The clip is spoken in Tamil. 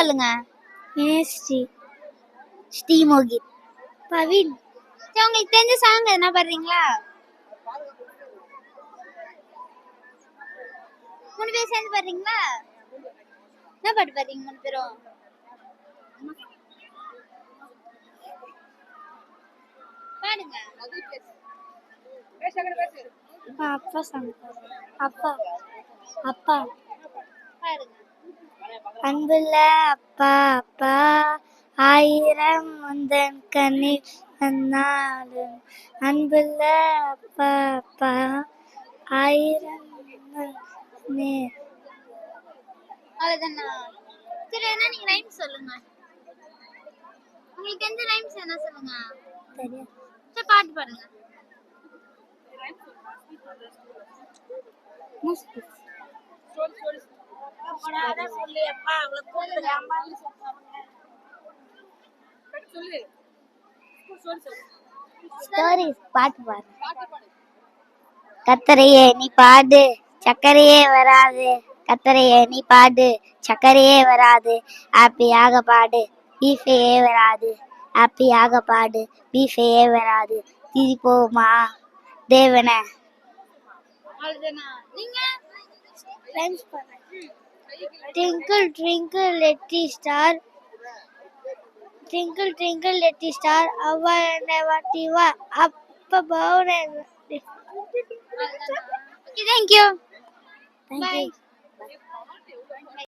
சொல்லுங்க. ஸ்ரீ ஸ்ரீ மோகித் பவின் உங்களுக்கு தெரிஞ்ச சாங் எதனா பாடுறீங்களா? மூணு பேர் சேர்ந்து பாடுறீங்களா? என்ன பாட்டு பாடுறீங்க மூணு பேரும்? பாடுங்க. அப்பா சாங் அப்பா. அப்பா. பாடுங்க. அன்புள்ள அப்பா அப்பா ஆயிரம் முந்தன் கண்ணில் வந்தாலும். அன்புள்ள அப்பா அப்பா ஆயிரம் அவ்வளவுதானா? சரி என்ன நீங்க ரைம்ஸ் சொல்லுங்க. உங்களுக்கு தெரிஞ்ச ரைம்ஸ் என்ன சொல்லுங்க. சரி பாட்டு பாடுங்க. ஸ்டோரிஸ் பாட்டு பாடு. கத்தரையே நீ பாடு. சக்கரையே வராது. கத்தரையே நீ பாடு. சக்கரையே வராது. ஹாப்பியாக பாடு. பீஃபையே வராது. ஹாப்பியாக பாடு. பீஃபையே வராது. திரி போமா தேவன. நீங்க? Twinkle, twinkle, little star. Twinkle, twinkle, little star. Our and ever diva. Up above and. okay, thank you. Thank Bye. you.